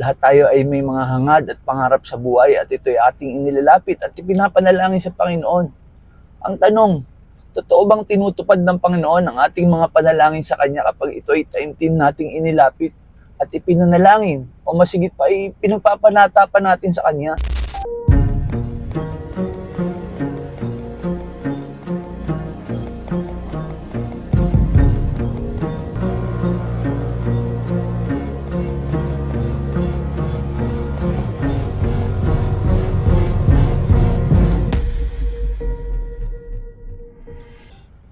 Lahat tayo ay may mga hangad at pangarap sa buhay at ito ay ating inilalapit at ipinapanalangin sa Panginoon. Ang tanong, totoo bang tinutupad ng Panginoon ang ating mga panalangin sa Kanya kapag ito ay taimtim nating inilapit at ipinanalangin o masigit pa ay pinagpapanata pa natin sa Kanya?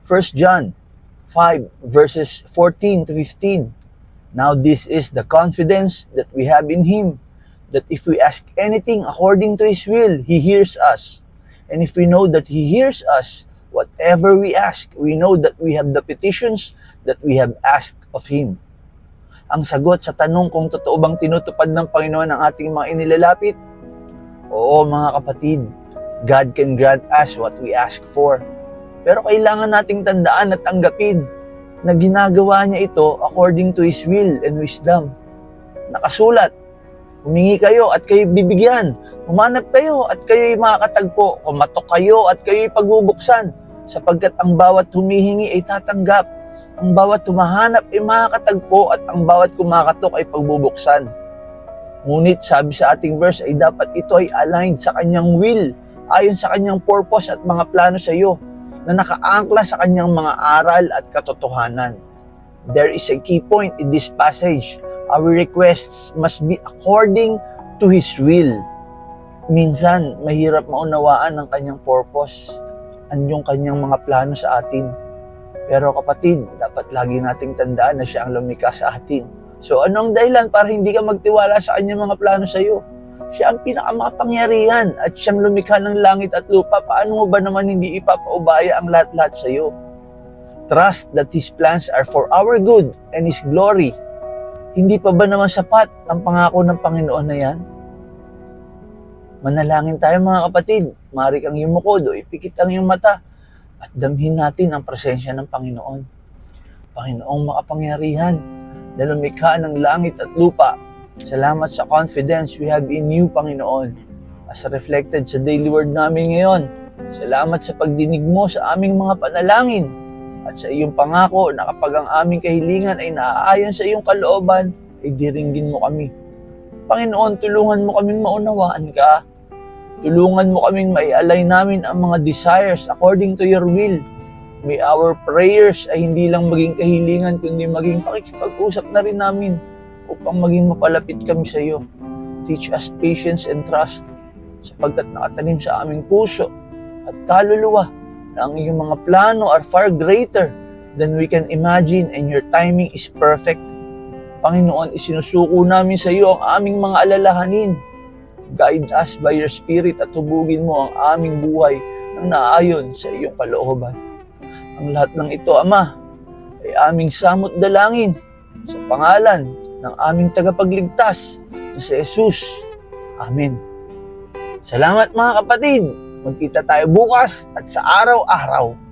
First John 5 verses 14 to 15. Now this is the confidence that we have in him that if we ask anything according to his will, he hears us. And if we know that he hears us, whatever we ask, we know that we have the petitions that we have asked of him. Ang sagot sa tanong kung totoo bang tinutupad ng Panginoon ang ating mga inilalapit, Oo mga kapatid, God can grant us what we ask for. Pero kailangan nating tandaan at tanggapin na ginagawa niya ito according to His will and wisdom. Nakasulat, humingi kayo at kayo bibigyan. Humanap kayo at kayo'y makakatagpo. Kumatok kayo at kayo'y pagbubuksan. Sapagkat ang bawat humihingi ay tatanggap. Ang bawat humahanap ay makakatagpo at ang bawat kumakatok ay pagbubuksan. Ngunit sabi sa ating verse ay dapat ito ay aligned sa kanyang will, ayon sa kanyang purpose at mga plano sa iyo, na nakaangkla sa kanyang mga aral at katotohanan. There is a key point in this passage. Our requests must be according to His will. Minsan, mahirap maunawaan ang kanyang purpose, ang yung kanyang mga plano sa atin. Pero kapatid, dapat lagi nating tandaan na siya ang lumikha sa atin. So anong dahilan para hindi ka magtiwala sa kanyang mga plano sa iyo? Siya ang pinakamakapangyarihan at siyang lumikha ng langit at lupa. Paano mo ba naman hindi ipapaubaya ang lahat-lahat sa iyo? Trust that His plans are for our good and His glory. Hindi pa ba naman sapat ang pangako ng Panginoon na yan? Manalangin tayo mga kapatid. Mari kang yumukod o ipikit ang iyong mata at damhin natin ang presensya ng Panginoon. Panginoong makapangyarihan, na lumikha ng langit at lupa. Salamat sa confidence we have in you, Panginoon. As reflected sa daily word namin ngayon, salamat sa pagdinig mo sa aming mga panalangin at sa iyong pangako na kapag ang aming kahilingan ay naaayon sa iyong kalooban, ay diringgin mo kami. Panginoon, tulungan mo kaming maunawaan ka. Tulungan mo kaming maialay namin ang mga desires according to your will May our prayers ay hindi lang maging kahilingan, kundi maging pakikipag-usap na rin namin upang maging mapalapit kami sa iyo. Teach us patience and trust sapagkat nakatanim sa aming puso at kaluluwa na ang iyong mga plano are far greater than we can imagine and your timing is perfect. Panginoon, isinusuko namin sa iyo ang aming mga alalahanin. Guide us by your spirit at hubugin mo ang aming buhay ng naayon sa iyong kalooban. Ang lahat ng ito, Ama, ay aming samot dalangin sa pangalan ng aming tagapagligtas na si Jesus. Amen. Salamat mga kapatid. Magkita tayo bukas at sa araw-araw.